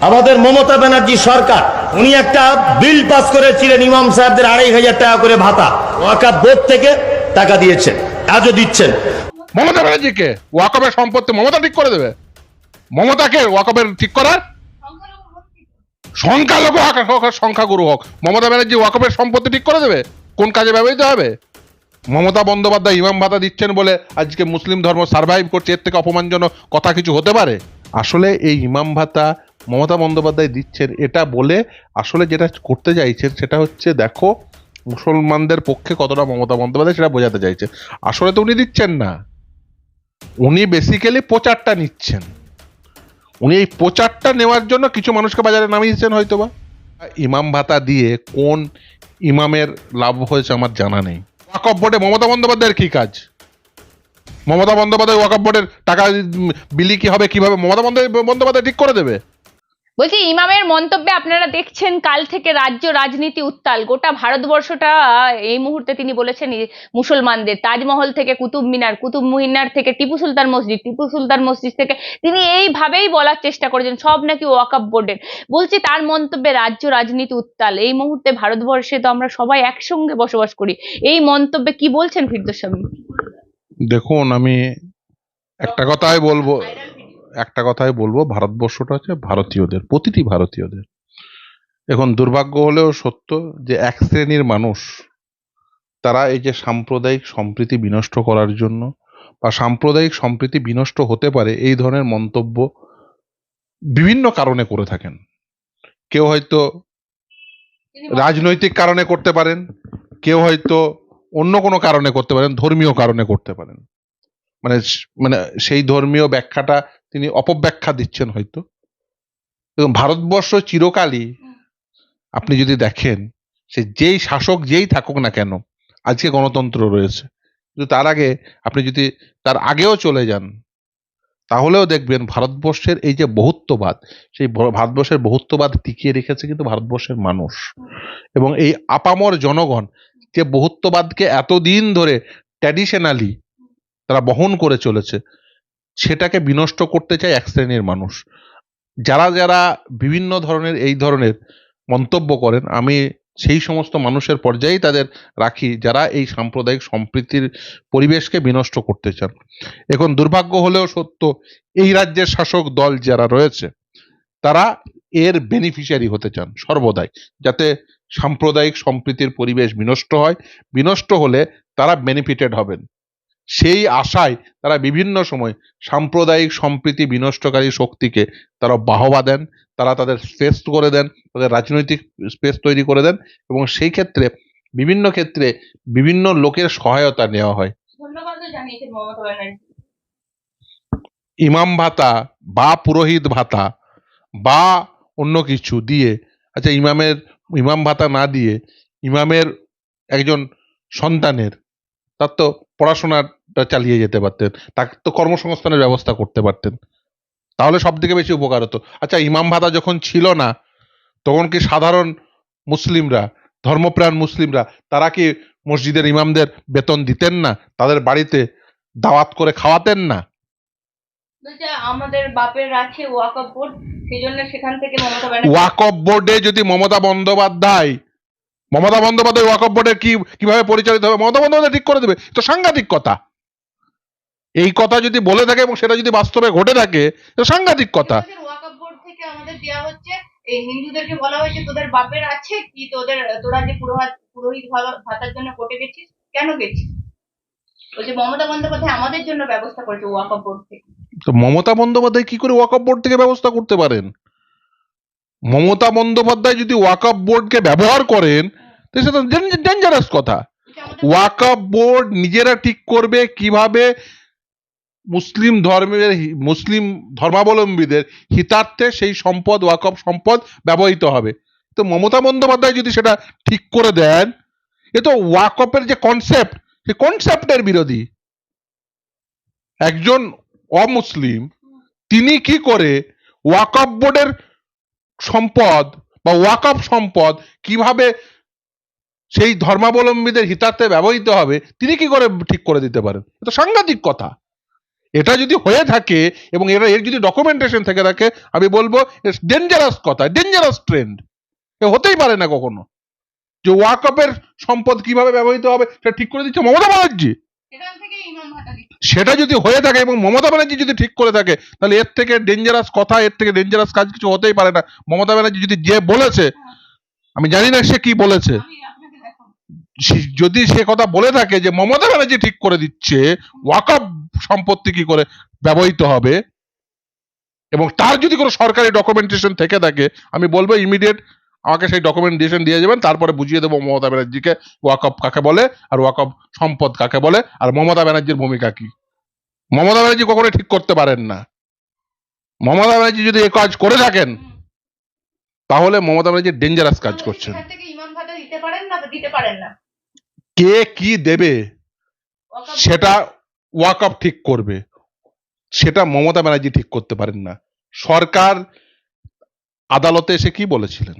আমাদের মমতা ব্যানার্জি সরকার, উনি একটা বিল পাস করেছিলেন ইমাম সাহেবদের আড়াই হাজার টাকা করে ভাতা। ওয়াকাব বোর্ড থেকে টাকা দিয়েছেন, আজও দিচ্ছেন। মমতা ব্যানার্জিকে ওয়াকবের সম্পত্তি মমতা ঠিক করে দেবে? মমতাকে ওয়াকবের ঠিক করার? সংখ্যালঘু হোক হোক, সংখ্যাগুরু হোক, মমতা ব্যানার্জি ওয়াকবের সম্পত্তি ঠিক করে দেবে? কোন কাজে ব্যবহৃত হবে? মমতা বন্দ্যোপাধ্যায় ইমাম ভাতা দিচ্ছেন বলে আজকে মুসলিম ধর্ম সার্ভাইভ করছে, এর থেকে অপমানজনক কথা কিছু হতে পারে? আসলে এই ইমাম ভাতা মমতা বন্দ্যোপাধ্যায় দিচ্ছেন এটা বলে আসলে যেটা করতে চাইছেন সেটা হচ্ছে দেখো, মুসলমানদের পক্ষে কতটা মমতা বন্দ্যোপাধ্যায় সেটা বোঝাতে চাইছে। আসলে তো উনি দিচ্ছেন না। উনি বেসিক্যালি প্রচারটা নিচ্ছেন। উনি এই প্রচারটা নেওয়ার জন্য কিছু মানুষকে বাজারে নামিয়েছেন হয়তোবা। ইমাম ভাতা দিয়ে কোন ইমামের লাভ হয়েছে আমার জানা নেই। ওয়াকফ বোর্ডে মমতা বন্দ্যোপাধ্যায়ের কী কাজ? মমতা বন্দ্যোপাধ্যায় ওয়াকফ বোর্ডের টাকা বিলি কি হবে কীভাবে? মমতা বন্দ্যোপাধ্যায় ঠিক করে দেবে। বলছি, ইমামের মন্তব্যে আপনারা দেখছেন কাল থেকে রাজ্য রাজনীতি উত্তাল। গোটা ভারতবর্ষটা এই মুহূর্তে তিনি বলেছেন মুসলমানদের। তাজমহল থেকে কুতুব মিনার কুতুব মিনার থেকে টিপু সুলতান মসজিদ, টিপু সুলতান মসজিদ থেকে তিনি এইভাবেই বলার চেষ্টা করেছেন, সব নাকি ওয়াকাব বোর্ডের। বলছি, তার মন্তব্যে রাজ্য রাজনীতি উত্তাল। এই মুহূর্তে ভারতবর্ষে তো আমরা সবাই একসঙ্গে বসবাস করি। এই মন্তব্যে কি বলছেন ফিরদোস্বামী দেখুন, আমি একটা কথাই বলব একটা কথাই বলব, ভারতবর্ষটা হচ্ছে ভারতীয়দের, প্রতিটি ভারতীয়দের। এখন দুর্ভাগ্য হলেও সত্য যে এক শ্রেণির মানুষ, তারা এই যে সাম্প্রদায়িক সম্প্রীতি বিনষ্ট করার জন্য বা সাম্প্রদায়িক সম্প্রীতি বিনষ্ট হতে পারে এই ধরনের মন্তব্য বিভিন্ন কারণে করে থাকেন। কেউ হয়তো রাজনৈতিক কারণে করতে পারেন, কেউ হয়তো অন্য কোনো কারণে করতে পারেন, ধর্মীয় কারণে করতে পারেন। মানে মানে সেই ধর্মীয় ব্যাখ্যাটা তিনি অপব্যাখ্যা দিচ্ছেন হয়তো। এবং ভারতবর্ষ চিরকালই আপনি যদি দেখেন সে যেই শাসক যেই থাকুক না কেন আজকে গণতন্ত্র রয়েছে। কিন্তু তার আগে আপনি যদি তার আগেও চলে যান তাহলেও দেখবেন ভারতবর্ষের এই যে বহুত্ববাদ সেই ভারতবর্ষের বহুত্ববাদ টিকিয়ে রেখেছে কিন্তু ভারতবর্ষের মানুষ। এবং এই আপামর জনগণ যে বহুত্ববাদকে এতদিন ধরে ট্র্যাডিশনালি তারা বহন করে চলেছে, সেটাকে বিনষ্ট করতে চায় এক শ্রেণির মানুষ। যারা যারা বিভিন্ন ধরনের, এই ধরনের মন্তব্য করেন, আমি সেই সমস্ত মানুষের পর্যায়েই তাদের রাখি যারা এই সাম্প্রদায়িক সম্প্রীতির পরিবেশকে বিনষ্ট করতে চান। এখন দুর্ভাগ্য হলেও সত্য, এই রাজ্যের শাসক দল যারা রয়েছে, তারা এর বেনিফিশিয়ারি হতে চান সর্বদাই, যাতে সাম্প্রদায়িক সম্প্রীতির পরিবেশ বিনষ্ট হয়। বিনষ্ট হলে তারা বেনিফিটেড হবেন। সেই আশায় তারা বিভিন্ন সময় সাম্প্রদায়িক সম্প্রীতি বিনষ্টকারী শক্তিকে তারা বাহবা দেন তারা তাদের স্পেস করে দেন তাদের রাজনৈতিক স্পেস তৈরি করে দেন এবং সেই ক্ষেত্রে বিভিন্ন ক্ষেত্রে বিভিন্ন লোকের সহায়তা নেওয়া হয়। ইমাম ভাতা বা পুরোহিত ভাতা বা অন্য কিছু দিয়ে আচ্ছা ইমামের ইমাম ভাতা না দিয়ে ইমামের একজন সন্তানের তার তো পড়াশোনাটা চালিয়ে যেতে পারতেন তাকে তো কর্মসংস্থানের ব্যবস্থা করতে পারতেন। তাহলে সব থেকে বেশি উপকার হতো। আচ্ছা ইমাম ভাতা যখন ছিল না তখন কি সাধারণ মুসলিমরা ধর্মপ্রাণ মুসলিমরা তারা কি মসজিদের ইমামদের বেতন দিতেন না? তাদের বাড়িতে দাওয়াত করে খাওয়াতেন না? আমাদের বাপের আছে ওয়াকফ বোর্ড সেই জন্য সেখান থেকে মমতা ওয়াকফ বোর্ডে যদি মমতা বন্দ্যোপাধ্যায় মমতা বন্দ্যোপাধ্যায় ওয়াকফ বোর্ডের কি কীভাবে পরিচালিত হবে? মমতা বন্দ্যোপাধ্যায় ঠিক করে দেবে। তো সাংঘাতিক কথা। এই কথা যদি বলে থাকে এবং সেটা যদি বাস্তবে ঘটে থাকে তো সাংঘাতিক কথা। আমাদের ওয়াকফ বোর্ড থেকে আমাদের দেওয়া হচ্ছে এই হিন্দুদেরকে বলা হয়েছে তোদের বাপের আছে কি? তোদের তোরা যে পুরোহিত পুরোহিত ভাতার জন্য কোর্টে গেছিস? কেন গেছিস? বলছে মমতা বন্দ্যোপাধ্যায় আমাদের জন্য ব্যবস্থা করেছে ওয়াকফ বোর্ড থেকে। তো মমতা বন্দ্যোপাধ্যায় কি করে ওয়াকফ বোর্ড থেকে ব্যবস্থা করতে পারেন? মমতা বন্দ্যোপাধ্যায় যদি ওয়াকফ বোর্ডকে ব্যবহার করেন ডেঞ্জারাস কথা। ওয়াকফ বোর্ড নিজেরা ঠিক করবে কীভাবে মুসলিম ধর্মের মুসলিম ধর্মাবলম্বীদের হিতার্থে সেই সম্পদ ওয়াকফ সম্পদ ব্যবহৃত হবে। তো মমতা বন্দ্যোপাধ্যায় যদি সেটা ঠিক করে দেন, এ তো ওয়াকফের যে কনসেপ্ট সেই কনসেপ্টের বিরোধী। একজন অমুসলিম, তিনি কি করে ওয়াকফ বোর্ডের সম্পদ বা ওয়াকফ সম্পদ কীভাবে সেই ধর্মাবলম্বীদের হিতার্থে ব্যবহৃত হবে, তিনি কি করে ঠিক করে দিতে পারেন? এটা সাংঘাতিক কথা। এটা যদি হয়ে থাকে এবং এটা এর যদি ডকুমেন্টেশন থেকে থাকে, আমি বলব ডেঞ্জারাস কথা ডেঞ্জারাস ট্রেন্ড এ হতেই পারে না কখনো। যে ওয়াকপের সম্পদ কীভাবে ব্যবহৃত হবে, সেটা ঠিক করে দিচ্ছে মমতা ব্যানার্জি। সেটা যদি হয়ে থাকে এবং মমতা ব্যানার্জি যদি ঠিক করে থাকে তাহলে এর থেকে ডেঞ্জারাস কথা এর থেকে ডেঞ্জারাস কাজ কিছু হতেই পারে না। মমতা ব্যানার্জি যদি যে বলেছে আমি জানি না সে কি বলেছে। যদি সে কথা বলে থাকে যে মমতা ব্যানার্জি ঠিক করে দিচ্ছে ওয়াকফ সম্পত্তি কি করে ব্যবহৃত হবে? এবং তার যদি কোনো সরকারি ডকুমেন্টেশন থেকে থাকে আমি বলব ইমিডিয়েট আমাকে সেই ডকুমেন্টেশন দিয়ে যাবেন তারপরে বুঝিয়ে দেবো মমতা ব্যানার্জিকে ওয়াকফ কাকে বলে আর ওয়াকফ সম্পদ কাকে বলে আর মমতা ব্যানার্জির ভূমিকা কি। মমতা ব্যানার্জি কখনো ঠিক করতে পারেন না। মমতা ব্যানার্জি যদি এ কাজ করে থাকেন তাহলে মমতা ব্যানার্জি ডেঞ্জারাস কাজ করছেন। কে কি দেবে সেটা ওয়াকআপ ঠিক করবে সেটা মমতা ব্যানার্জি ঠিক করতে পারেন না। সরকার আদালতে এসে কি বলেছিলেন?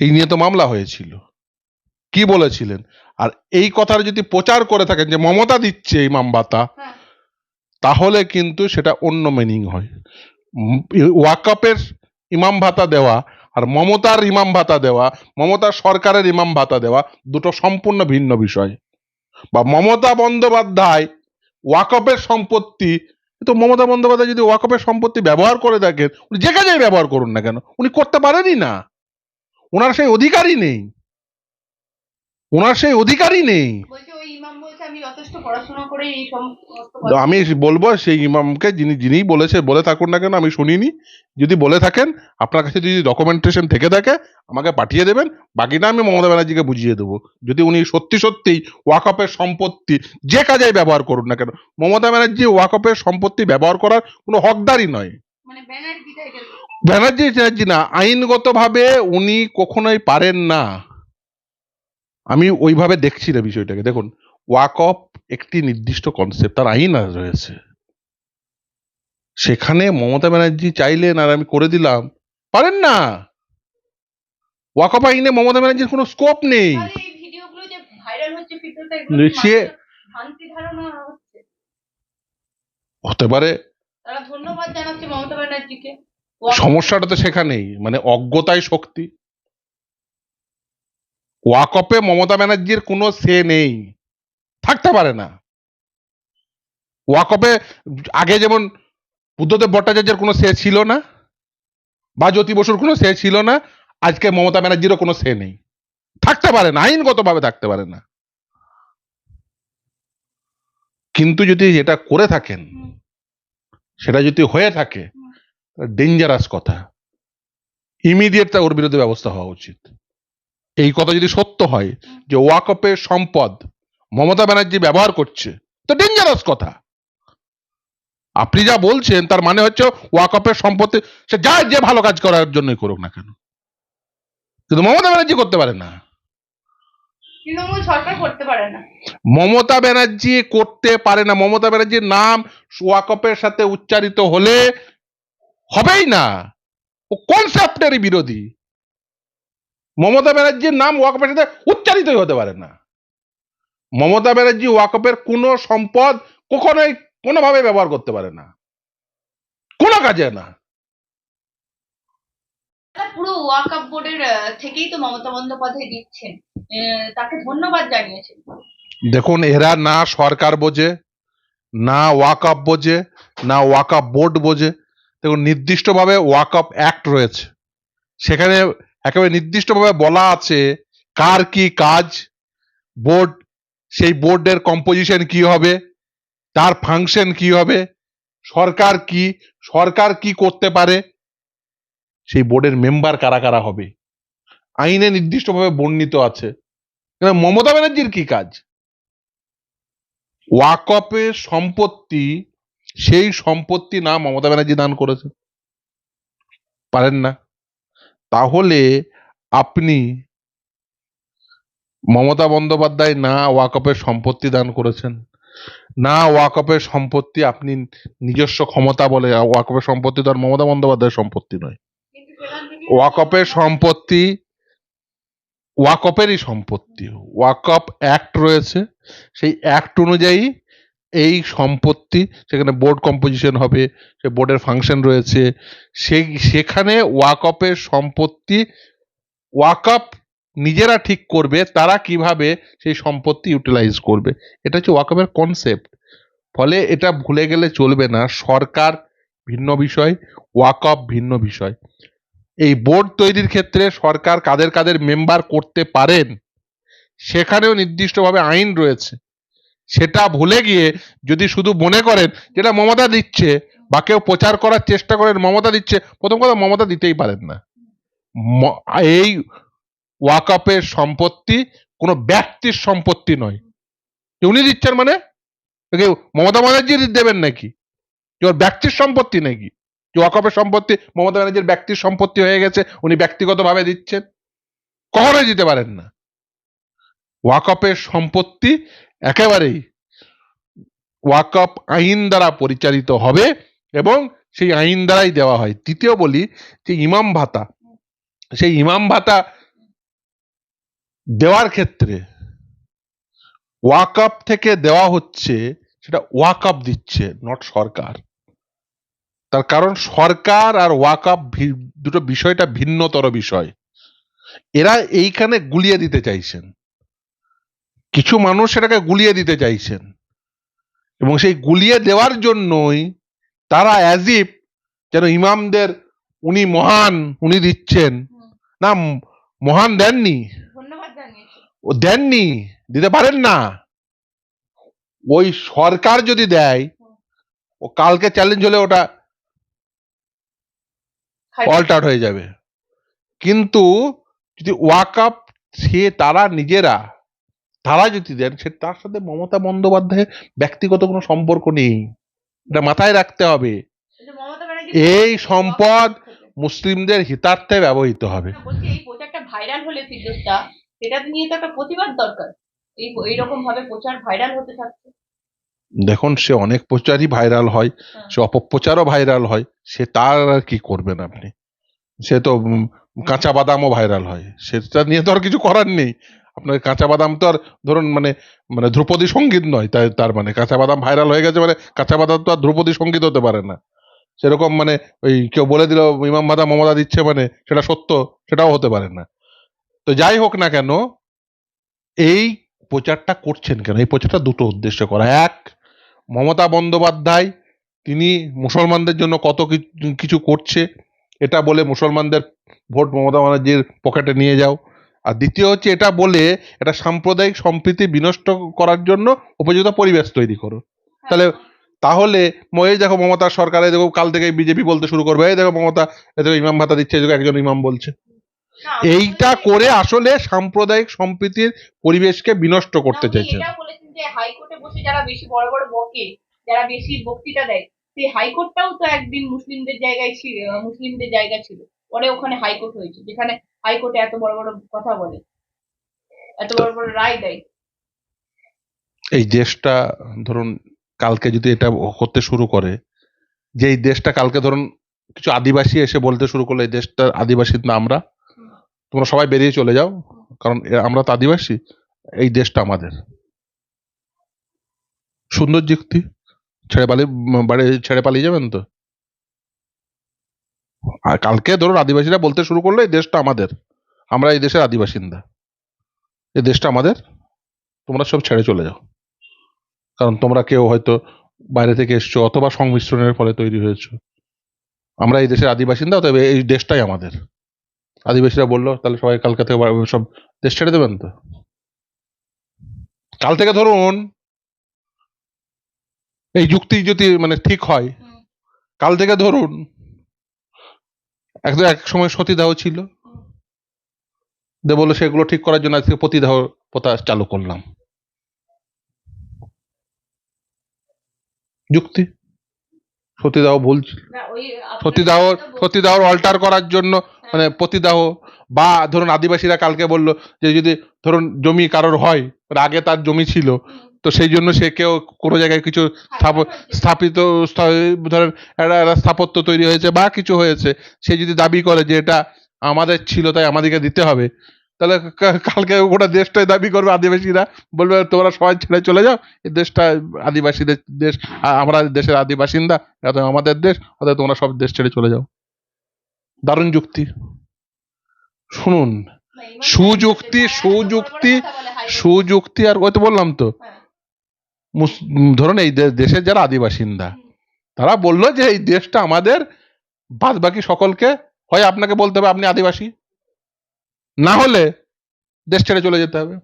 এই নিয়ে তো মামলা হয়েছিল। কি বলেছিলেন? আর এই কথার যদি প্রচার করে থাকেন যে মমতা দিচ্ছে এই মামবাতা হ্যাঁ। তাহলে কিন্তু সেটা অন্য মিনিং হয়। উম, ওয়াকআপের ইমাম ভাতা দেওয়া আর মমতার ইমাম ভাতা দেওয়া মমতার সরকারের ইমাম ভাতা দেওয়া দুটো সম্পূর্ণ ভিন্ন বিষয়। বা মমতা বন্দ্যোপাধ্যায় ওয়াকপের সম্পত্তি তো মমতা বন্দ্যোপাধ্যায় যদি ওয়াকপের সম্পত্তি ব্যবহার করে থাকেন উনি যে কাজেই ব্যবহার করুন না কেন উনি করতে পারেনই না। ওনার সেই অধিকারই নেই। ওনার সেই অধিকারই নেই। আমি বলব সেই ইমামকে যিনি যিনি বলেছে বলে থাকুন না কেন আমি শুনিনি। যদি বলে থাকেন আপনার কাছে যদি ডকুমেন্টেশন থেকে থাকে আমাকে পাঠিয়ে দেবেন। বাকিটা আমি মমতা ব্যানার্জিকে বুঝিয়ে দেবো। যদি উনি সত্যি সত্যিই ওয়াকপের সম্পত্তি যে কাজেই ব্যবহার করুন না কেন মমতা ব্যানার্জি ওয়াকপের সম্পত্তি ব্যবহার করার কোনো হকদারই নয়। মানে ব্যানার্জি চ্যাটার্জি না আইনগতভাবে উনি কখনোই পারেন না। আমি ওইভাবে দেখছি না বিষয়টাকে। দেখুন ওয়াকফ একটি নির্দিষ্ট কনসেপ্ট তার আইন রয়েছে। সেখানে মমতা ব্যানার্জি চাইলেন আর আমি করে দিলাম। পারেন না! ওয়াকফ আইনে মমতা ব্যানার্জির কোনো স্কোপ নেই। সে- হতে পারে। ধন্যবাদ জানাচ্ছে মমতা ব্যানার্জিকে। সমস্যাটা তো সেখানেই মানে অজ্ঞতায় শক্তি। ওয়াকপে মমতা ব্যানার্জির কোনো সে নেই, থাকতে পারে না। ওয়াকপে আগে যেমন বুদ্ধদেব ভট্টাচার্যের কোনো সে ছিল না, বা জ্যোতি বসুর কোনো সে ছিল না, আজকে মমতা ব্যানার্জিরও কোনো সে নেই। থাকতে পারে না, আইনগতভাবে থাকতে পারে না। কিন্তু যদি এটা করে থাকেন, সেটা যদি হয়ে থাকে ডেঞ্জারাস কথা। ইমিডিয়েট ওর বিরুদ্ধে ব্যবস্থা হওয়া উচিত। এই কথা যদি সত্য হয় যে ওয়াকপের সম্পদ মমতা ব্যানার্জি ব্যবহার করছে তো ডেঞ্জারাস কথা। আপনি যা বলছেন তার মানে হচ্ছে ওয়াকপের সম্পত্তি সে যা যে ভালো কাজ করার জন্যই করুক না কেন। কিন্তু মমতা ব্যানার্জি করতে পারে না। তৃণমূল সরকার করতে পারে না। মমতা ব্যানার্জি করতে পারে না। মমতা ব্যানার্জির নাম ওয়াকপের সাথে উচ্চারিত হলে হবেই না। ও কনসেপ্টেরই বিরোধী। মমতা ব্যানার্জির নাম ওয়াকপের সাথে উচ্চারিতই হতে পারে না। মমতা ব্যানার্জি ওয়াকপের কোনো সম্পদ কখনোই কোনোভাবে ব্যবহার করতে পারে না। কোনো কাজে না। পুরো ওয়াকআপ বোর্ডের থেকেই তো মমতা বন্দ্যোপাধ্যায় দিচ্ছেন। তাকে ধন্যবাদ জানিয়েছেন। দেখুন এরা না সরকার বোঝে না ওয়াকআপ বোঝে না ওয়াকআপ বোর্ড বোঝে দেখুন, নির্দিষ্টভাবে ওয়াকআপ অ্যাক্ট রয়েছে। সেখানে একেবারে নির্দিষ্টভাবে বলা আছে কার কি কাজ বোর্ড সেই বোর্ডের কম্পোজিশন কি হবে, তার ফাংশন কি হবে, সরকার কি সরকার কি করতে পারে, সেই বোর্ডের মেম্বার কারা কারা হবে। আইনে নির্দিষ্টভাবে বর্ণিত আছে। মমতা ব্যানার্জির কি কাজ? ওয়াকপের সম্পত্তি সেই সম্পত্তি না মমতা ব্যানার্জি দান করেছে পারেন না। তাহলে আপনি মমতা বন্দ্যোপাধ্যায় না ওয়াকপের সম্পত্তি দান করেছেন। না ওয়াকপের সম্পত্তি আপনি নিজস্ব ক্ষমতা বলে ওয়াকপের সম্পত্তি তো আর মমতা বন্দ্যোপাধ্যায়ের সম্পত্তি নয়। ওয়াকপের সম্পত্তি ওয়াকপেরই সম্পত্তি। ওয়াকপ অ্যাক্ট রয়েছে। সেই অ্যাক্ট অনুযায়ী এই সম্পত্তি, সেখানে বোর্ড কম্পোজিশন হবে, সে বোর্ডের ফাংশন রয়েছে, সেই, সেখানে ওয়াকপের সম্পত্তি ওয়াকআপ নিজেরা ঠিক করবে, তারা কীভাবে সেই সম্পত্তি ইউটিলাইজ করবে। এটা হচ্ছে ওয়াকআপের কনসেপ্ট ফলে এটা ভুলে গেলে চলবে না, সরকার ভিন্ন বিষয় ওয়াকআপ ভিন্ন বিষয়। এই বোর্ড তৈরির ক্ষেত্রে সরকার কাদের কাদের মেম্বার করতে পারেন, সেখানেও নির্দিষ্টভাবে আইন রয়েছে। সেটা ভুলে গিয়ে যদি শুধু মনে করেন যেটা মমতা দিচ্ছে বা কেউ প্রচার করার চেষ্টা করেন, মমতা দিচ্ছে, প্রথম কথা মমতা দিতেই পারেন না। এই ওয়াকআপের সম্পত্তি কোনো ব্যক্তির সম্পত্তি নয়। উনি দিচ্ছেন মানে? মমতা ব্যানার্জি দেবেন নাকি? ওর ব্যক্তির সম্পত্তি নাকি? যে ওয়াকআপের সম্পত্তি, মমতা ব্যানার্জির ব্যক্তির সম্পত্তি হয়ে গেছে, উনি ব্যক্তিগতভাবে দিচ্ছেন। কখনোই দিতে পারেন না। ওয়াকআপের সম্পত্তি একেবারেই ওয়াকআপ আইন দ্বারা পরিচালিত হবে এবং সেই আইন দ্বারাই দেওয়া হয়। তৃতীয় বলি যে ইমাম ভাতা। সেই ইমাম ভাতা দেওয়ার ক্ষেত্রে ওয়াকআপ থেকে দেওয়া হচ্ছে, সেটা ওয়াকআপ দিচ্ছে নট সরকার। তার কারণ সরকার আর ওয়াকআপ দুটো বিষয়টা ভিন্নতর বিষয়। এরা এইখানে গুলিয়ে দিতে চাইছেন। কিছু মানুষ সেটাকে গুলিয়ে দিতে চাইছেন। এবং সেই গুলিয়ে দেওয়ার জন্যই তারা অ্যাজিপ যেন ইমামদের উনি মহান উনি দিচ্ছেন। না মহান দেননি। ও দেননি দিতে পারেন না। ওই সরকার যদি দেয় ও কালকে চ্যালেঞ্জ হলে ওটা অল্টার হয়ে যাবে। কিন্তু যদি ওয়াকআপ সে তারা নিজেরা তারা যদি দেন সে তার সাথে মমতা বন্দ্যোপাধ্যায়ের ব্যক্তিগত কোনো সম্পর্ক নেই। এটা মাথায় রাখতে হবে। এই সম্পদ মুসলিমদের হিতার্থে ব্যবহৃত হবে। ভাইরাল হলে ফিরদোসটা সেটা নিয়ে তো একটা প্রতিবাদ দরকার। এই এইরকম ভাবে প্রচার ভাইরাল হতে থাকছে। দেখুন সে অনেক প্রচারই ভাইরাল হয় হ্যাঁ। সে অপপ্রচারও ভাইরাল হয় সে তার আর কি করবেন আপনি? সে তো কাঁচা বাদামও ভাইরাল হয়। সেটা নিয়ে তো আর কিছু করার নেই। আপনার কাঁচা বাদাম তো আর ধরুন মানে মানে ধ্রুপদী সংগীত নয়, তাই তার মানে কাঁচা বাদাম ভাইরাল হয়ে গেছে মানে কাঁচা বাদাম তো আর ধ্রুপদী সংগীত হতে পারে না। সেরকম মানে ওই কেউ বলে দিল, ইমাম ভাদা মমতা দিচ্ছে মানে সেটা সত্য, সেটাও হতে পারে না। তো যাই হোক না কেন, এই প্রচারটা করছেন কেন? এই প্রচারটা দুটো উদ্দেশ্য করা। এক, মমতা বন্দ্যোপাধ্যায়, তিনি মুসলমানদের জন্য কত কিছু করছে, এটা বলে মুসলমানদের ভোট মমতা ব্যানার্জির পকেটে নিয়ে যাও। আর দ্বিতীয় হচ্ছে এটা বলে এটা সাম্প্রদায়িক সম্প্রীতি বিনষ্ট করার জন্য উপযুক্ত পরিবেশ তৈরি করো। তাহলে তাহলে ম- এই দেখো মমতা সরকার দেখো কাল থেকে বিজেপি বলতে শুরু করবে এই দেখো মমতা দেখো ইমাম ভাতা দিচ্ছে দেখো একজন ইমাম বলছে। এইটা করে আসলে সাম্প্রদায়িক সম্প্রীতির পরিবেশকে বিনষ্ট করতে যে হাইকোর্টে বসে যারা বেশি বড় বড় বকে যারা বেশি বক্তৃতা দেয় সেই হাইকোর্টটাও তো একদিন মুসলিমদের জায়গায় ছিল মুসলিমদের জায়গা ছিল। পরে ওখানে হাইকোর্ট হয়েছে, যেখানে হাইকোর্টে এত বড় বড় কথা বলে, এত বড় বড় রায় দেয়। এই দেশটা ধরুন কালকে যদি এটা করতে শুরু করে, যে এই দেশটা কালকে ধরুন কিছু আদিবাসী এসে বলতে শুরু করল, এই দেশটা আদিবাসী না আমরা, তোমরা সবাই বেরিয়ে চলে যাও, কারণ আমরা তো আদিবাসী, এই দেশটা আমাদের। সুন্দর যুক্তি। ছেড়ে পালিয়ে বাড়ি ছেড়ে পালিয়ে যাবেন তো? আর কালকে ধরুন আদিবাসীরা বলতে শুরু করল এই দেশটা আমাদের। আমরা এই দেশের আদিবাসিন্দা। এই দেশটা আমাদের। তোমরা সব ছেড়ে চলে যাও। কারণ তোমরা কেউ হয়তো বাইরে থেকে এসছো অথবা সংমিশ্রণের ফলে তৈরি হয়েছো। আমরা এই দেশের আদিবাসিন্দা তবে এই দেশটাই আমাদের। আদিবাসীরা বলল তাহলে সবাই কালকা থেকে সব দেশ ছেড়ে দেবেন তো? কাল থেকে ধরুন এই যুক্তি যদি মানে ঠিক হয় কাল থেকে ধরুন একদম এক সময় সতীদাহ ছিল। দে বলল সেগুলো ঠিক করার জন্য আজকে প্রতিদাহ প্রথা চালু করলাম। যুক্তি? সতীদাহ ভুল সতীদাহ সতীদাহ অল্টার করার জন্য মানে প্রতিদাহ বা ধরুন আদিবাসীরা কালকে বলল যে যদি ধরুন জমি কারোর হয় আগে তার জমি ছিল। তো সেই জন্য সে কেউ কোনো জায়গায় কিছু স্থাপ- স্থাপিত স্থা- ধরেন একটা স্থাপত্য তৈরি হয়েছে বা কিছু হয়েছে সে যদি দাবি করে যে এটা আমাদের ছিল তাই আমাদেরকে দিতে হবে তাহলে কালকে গোটা দেশটাই দাবি করবে আদিবাসীরা। বলবে তোমরা সবাই ছেড়ে চলে যাও এই দেশটা আদিবাসীদের দেশ আমরা দেশের আদিবাসিন্দা এত আমাদের দেশ অতএব তোমরা সব দেশ ছেড়ে চলে যাও। দারুণ যুক্তি। শুনুন সুযুক্তি সুযুক্তি সুযুক্তি আর ওই তো বললাম তো উম, ধরুন এই দেশের যারা আদিবাসিন্দা, তারা বলল যে এই দেশটা আমাদের বাদ বাকি সকলকে, হয় আপনাকে বলতে হবে আপনি আদিবাসী, না হলে দেশ ছেড়ে চলে যেতে হবে।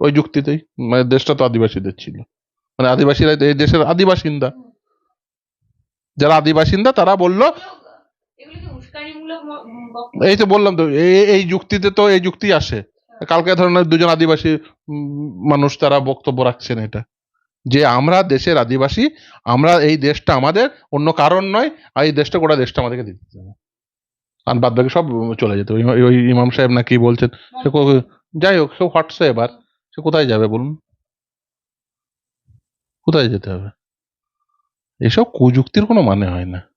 ওই যুক্তিতেই মানে দেশটা তো আদিবাসীদের ছিল। মানে আদিবাসীরা, এই দেশের আদিবাসিন্দা। যারা আদিবাসিন্দা, তারা বলল, এই তো বললাম তো এই- যুক্তিতে তো, এই যুক্তি আসে। কালকে ধরুন দুজন আদিবাসী মানুষ তারা বক্তব্য রাখছেন এটা। যে আমরা দেশের আদিবাসী, আমরা এই দেশটা আমাদের, অন্য কারণ নয়, আর এই দেশটা গোটা দেশটা আমাদেরকে দিতে হবে। আর বাদ বাকি সব চলে যেত ওই- ইমাম সাহেব না কি বলছেন? সে যাই হোক, সে হোয়াটসঅ্যাপ এবার সে কোথায় যাবে বলুন? কোথায় যেতে হবে? এসব কুযুক্তির কোনো মানে হয় না।